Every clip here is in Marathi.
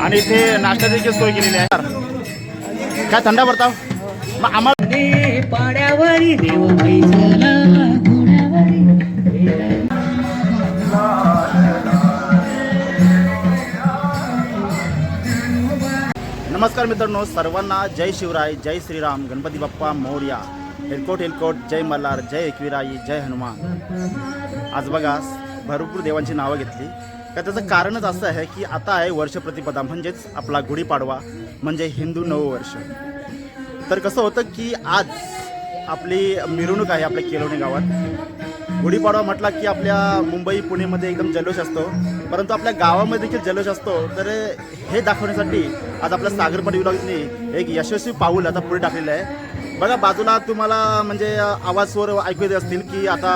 आणि इथे नाश्ता देखील सोय केलेली आहे. काय थंडा पडता मग आम्हाला पाण्यावरी देव नमस्कार मित्रांनो सर्वांना जय शिवराय जय श्रीराम गणपती बाप्पा मौर्या हेलकोट हेलकोट जय मल्हार जय एकविराई जय हनुमान. आज बघा भरपूर देवांची नावं घेतली. का त्याचं कारणच असं आहे की आता आहे वर्षप्रतिपदा म्हणजेच आपला गुढीपाडवा म्हणजे हिंदू नववर्ष. तर कसं होतं की आज आपली मिरवणूक आहे आपल्या केलोणी गावात. गुढीपाडवा म्हटला की आपल्या मुंबई पुणेमध्ये एकदम जल्लोष असतो. परंतु आपल्या गावामध्ये देखील जल्लोष असतो. तर हे दाखवण्यासाठी आज आपल्या सागरपडी विभागाने एक यशस्वी पाऊल आता पुढे टाकलेलं आहे. बघा बाजूला तुम्हाला म्हणजे आवाज स्वर ऐकू येत असतील की आता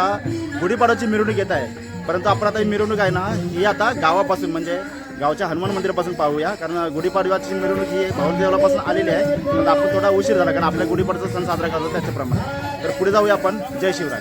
गुढीपाडवाची मिरवणूक येत आहे. परंतु आपण आता ही मिरवणूक आहे ना ही आता गावापासून म्हणजे गावच्या हनुमान मंदिरापासून पाहूया. कारण गुढीपाडव्याची मिरवणूक ही भवन देवळापासून आलेली आहे. तर आपण थोडा उशीर झाला कारण आपल्या गुढीपाडचा सण साजरा करतो त्याच्याप्रमाणे. तर पुढे जाऊया आपण. जय शिवराय.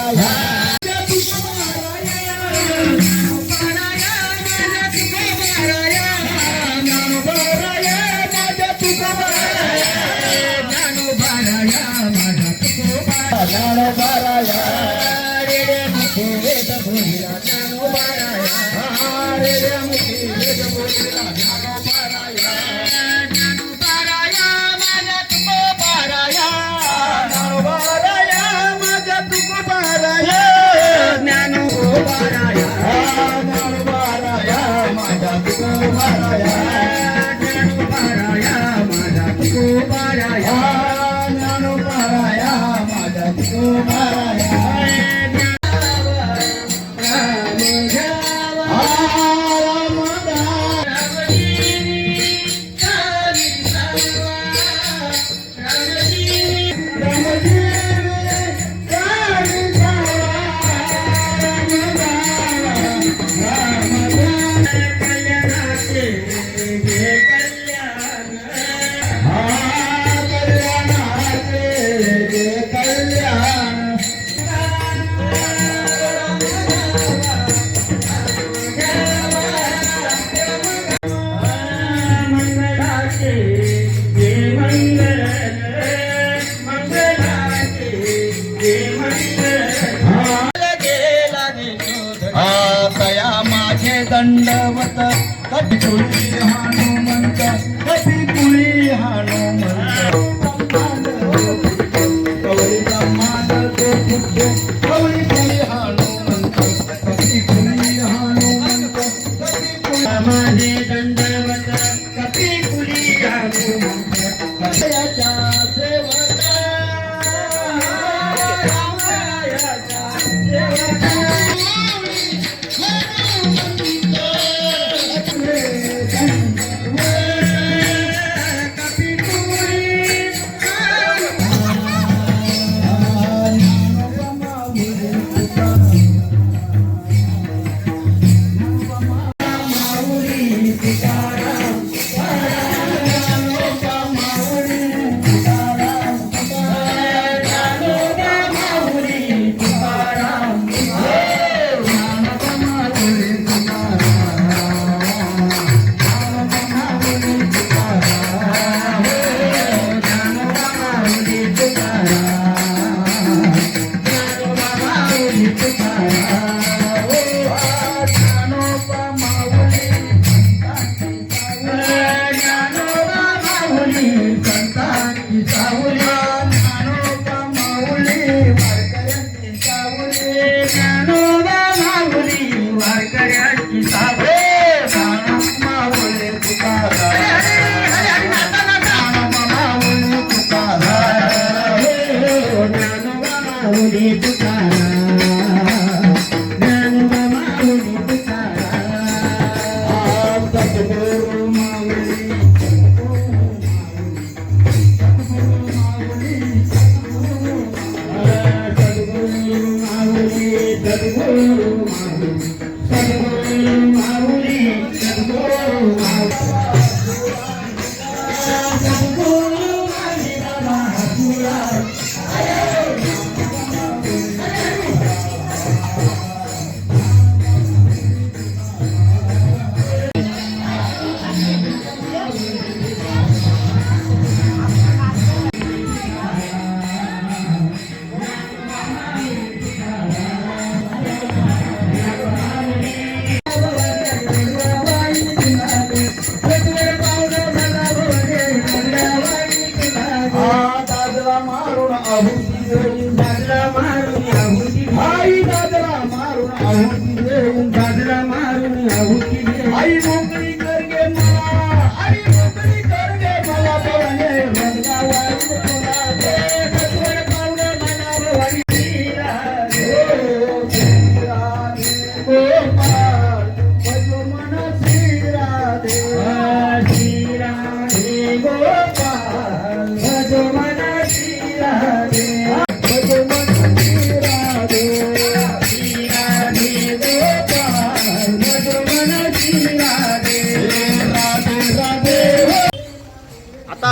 तया dip.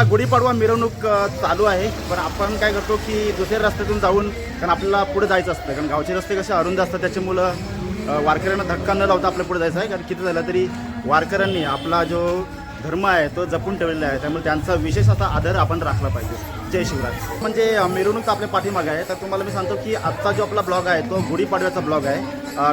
गुढीपाडवा मिरवणूक चालू आहे. पण आपण काय करतो की दुसऱ्या रस्त्यातून जाऊन कारण आपल्याला पुढे जायचं असतं. कारण गावचे रस्ते कसे अरुंद असतात त्याच्यामुळं अ, वारकऱ्यांना धक्का न लावता आपल्या पुढे जायचं आहे. कारण किती झालं तरी वारकऱ्यांनी आपला जो धर्म आहे तो जपून ठेवलेला आहे. त्यामुळे त्यांचा विशेष असा आदर आपण राखला पाहिजे. जय शिवराज. म्हणजे मिरवणूक मिरवणूक आपल्या पाठीमागे आहे. तर तुम्हाला मी सांगतो की आजचा जो आपला ब्लॉग आहे तो गुढीपाडव्याचा ब्लॉग आहे.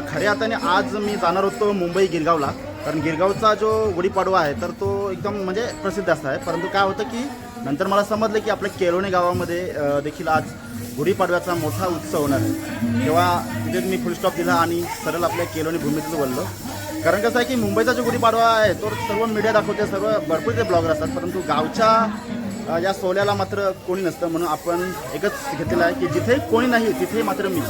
खऱ्या अर्थाने आज मी जाणार होतो मुंबई गिरगावला कारण गिरगावचा जो गुढीपाडवा आहे तर तो एकदम म्हणजे प्रसिद्ध असा आहे. परंतु काय होतं की नंतर मला समजलं की आपल्या केलोणे गावामध्ये देखील आज गुढीपाडव्याचा मोठा उत्सव होणार आहे. तेव्हा तिथे मी फुलस्टॉप दिला आणि सरळ आपल्या केलोणी भूमीतच बोललो कारण कसं आहे की मुंबईचा जो गुढीपाडवा आहे तो सर्व मीडिया दाखवते सर्व भरपूर ते ब्लॉगर असतात. परंतु गावच्या या सोहळ्याला मात्र कोणी नसतं. म्हणून आपण एकच घेतलेलं आहे की जिथे कोणी नाही तिथे मात्र मी.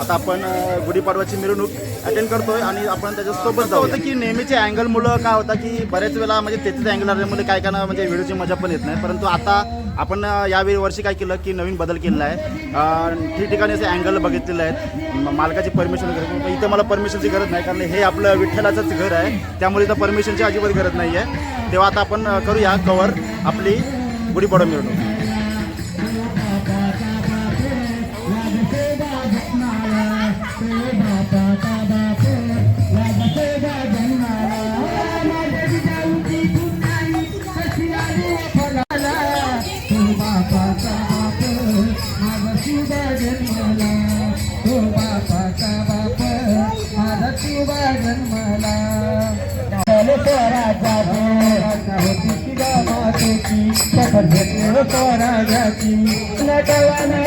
आता आपण गुढीपाडवाची गुढीपाडव्याची मिरवणूक अटेंड करतोय आणि आपण त्याच्यासोबत जाऊ होतं की नेहमीच्या अँगलमुळं काय होतं की बऱ्याच वेळा म्हणजे तेथेच अँगल आल्यामुळे काय काय म्हणजे व्हिडिओची मजा पण येत नाही. परंतु आता आपण यावेळी वर्षी काय केलं की नवीन बदल केलेला आहे. ठिकठिकाणी असे अँगल बघितलेले आहेत. मालकाची परमिशन गरज इथं मला परमिशनची गरज नाही कारण हे आपलं विठ्ठलाचंच घर आहे. त्यामुळे इथं परमिशनची अजिबात गरज नाही आहे तेव्हा आता आपण करूया कवर आपली गुढीपाडवा मिरवणूक.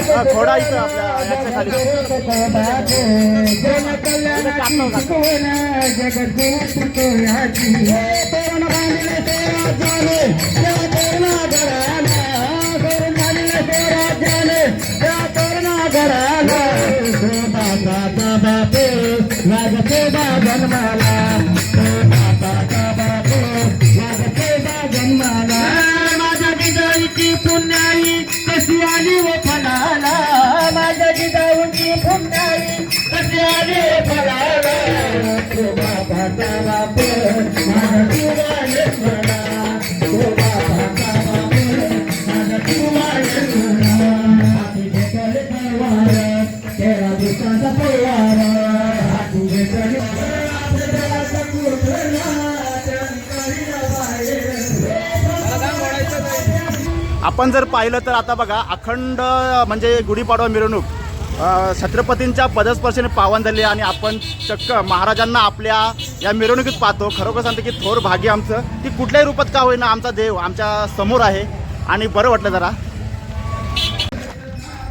हा, घोडा इथं आपल्या याच्या खाली आपण जर पाहिलं तर आता बघा अखंड म्हणजे गुढीपाडवा मिरवणूक. छत्रपतींच्या पदस्पर्शाने पावन झाली आणि आपण चक्क महाराजांना आपल्या या मिरवणुकीत पाहतो. खरोखर सांगतो की थोर भाग्य आमचं. की कुठल्याही रूपात का होईना आमचा देव आमच्यासमोर आहे आणि बरं वाटलं जरा.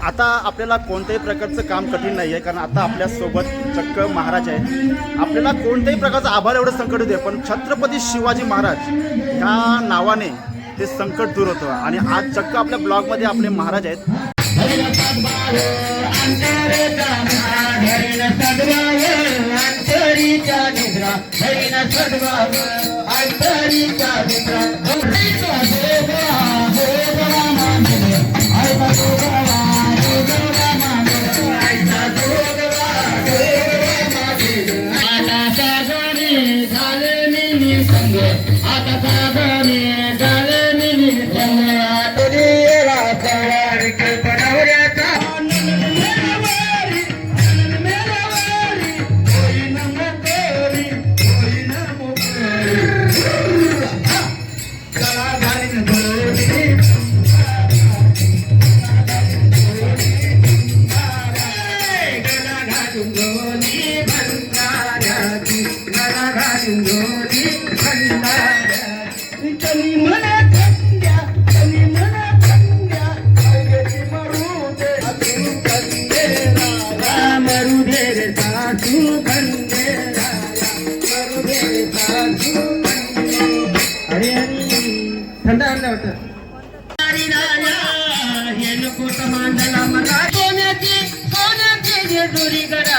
आता आपल्याला कोणत्याही प्रकारचं काम कठीण नाही आहे कारण आता आपल्यासोबत चक्क महाराज आहे आपल्याला कोणत्याही प्रकारचं आभार एवढं संकट होते पण छत्रपती शिवाजी महाराज ह्या नावाने ते संकट दूर होतं. आणि आज चक्क आपल्या ब्लॉगमध्ये आपले महाराज आहेत. अंतरेचा धैन सद्भाव अंतरीचा निद्रा धैन सद्भाव अंतरीचा निद्रा थंड आणलं वाटतं हरी राया हे नको समांडला मला सोन्याची सोन्याची जेजुरी गडाला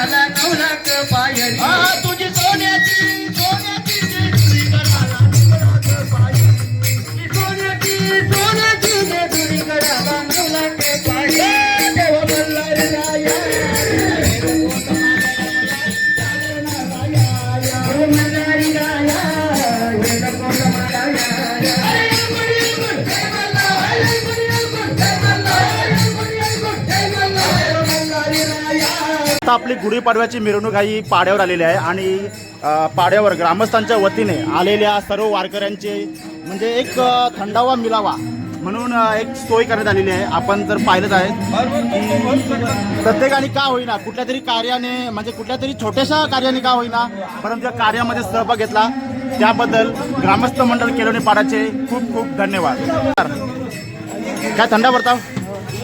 आता आपली गुढीपाडव्याची मिरवणूक ही पाड्यावर आलेली आहे आणि पाड्यावर ग्रामस्थांच्या वतीने आलेल्या सर्व वारकऱ्यांचे म्हणजे एक थंडावा मिलावा म्हणून एक सोय करण्यात आलेली आहे. आपण जर पाहिलंच आहे प्रत्येकाने का होईना कुठल्या तरी कार्याने म्हणजे कुठल्या तरी छोट्याशा कार्याने का होईना परंतु या कार्यामध्ये सहभाग घेतला त्याबद्दल ग्रामस्थ मंडळ केलोनी पाडाचे खूप खूप धन्यवाद. काय थंडा भरताव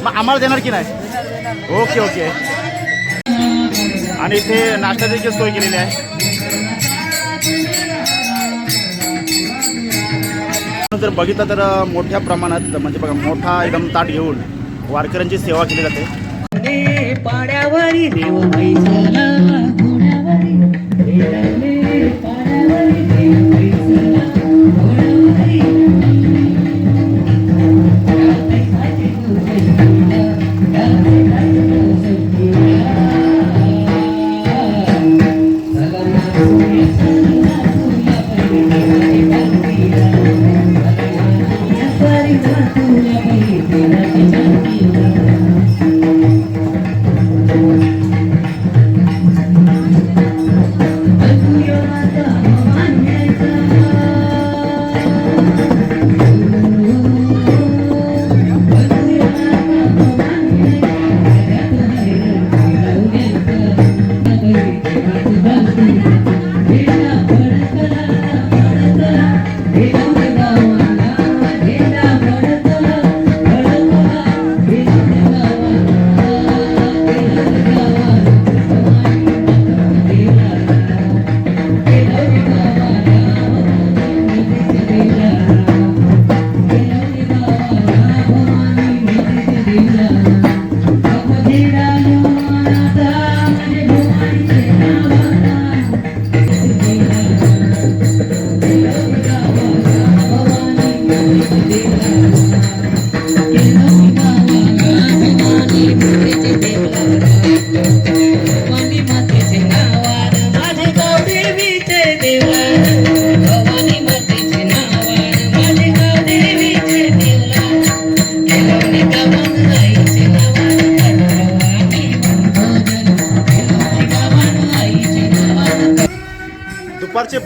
मग आम्हाला देणार की नाही? Okay okay. आणि इथे नाश्ता देखील सोय केलेली आहे. जर बघितलं तर मोठ्या प्रमाणात म्हणजे बघा मोठा एकदम ताट घेऊन वारकऱ्यांची सेवा केली जाते.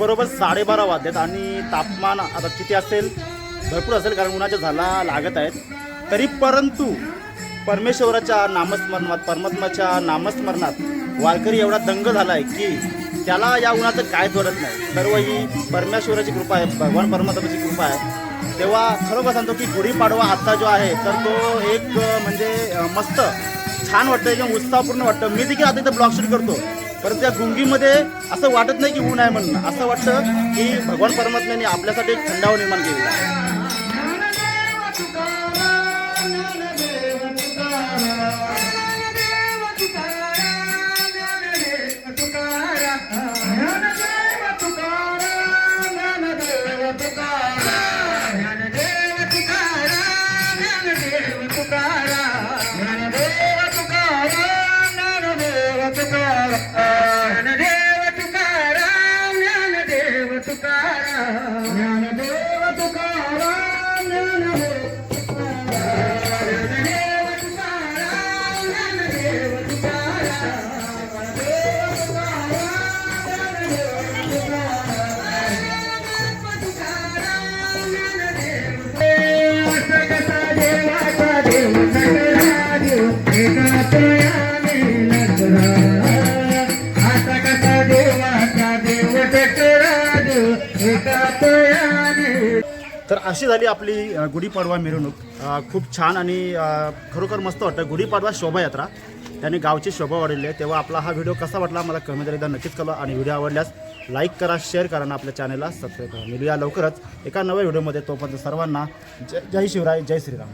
बरोबर साडेबारा वाजलेत आणि तापमान आता किती असेल? भरपूर असेल कारण उन्हाच्या झाला लागत आहेत. तरी परंतु परमेश्वराच्या नामस्मरणात परमात्माच्या नामस्मरणात वारकरी एवढा दंग झाला आहे की त्याला या उन्हाचं काय धरत नाही. सर्व ही परमेश्वराची कृपा आहे भगवान परमात्माची कृपा आहे. तेव्हा खरोखर सांगतो की गुढीपाडवा आत्ता जो आहे तर तो एक म्हणजे मस्त छान वाटतं एकदम उत्साहपूर्ण वाटतं. मी देखील आता इथं ब्लॉग शूट करतो. परंतु त्या गुंगीमध्ये असं वाटत नाही की ऊन आहे म्हणून असं वाटतं की भगवान परमात्म्याने आपल्यासाठी एक थंडावा निर्माण केलेला आहे Bye. अशी झाली आपली गुढीपाडवा मिरवणूक. खूप छान आणि खरोखर मस्त वाटतं. गुढीपाडवा शोभायात्रा. त्याने गावची शोभा वाढवली आहे. तेव्हा आपला हा व्हिडिओ कसा वाटला मला कमेंट एकदा नक्कीच कळवा आणि व्हिडिओ आवडल्यास लाईक करा शेअर करा आणि आपल्या चॅनलला सबस्क्राईब करा. मिळूया लवकरच एका नव्या व्हिडिओमध्ये. तोपर्यंत सर्वांना जय जय शिवराय जय श्रीराम.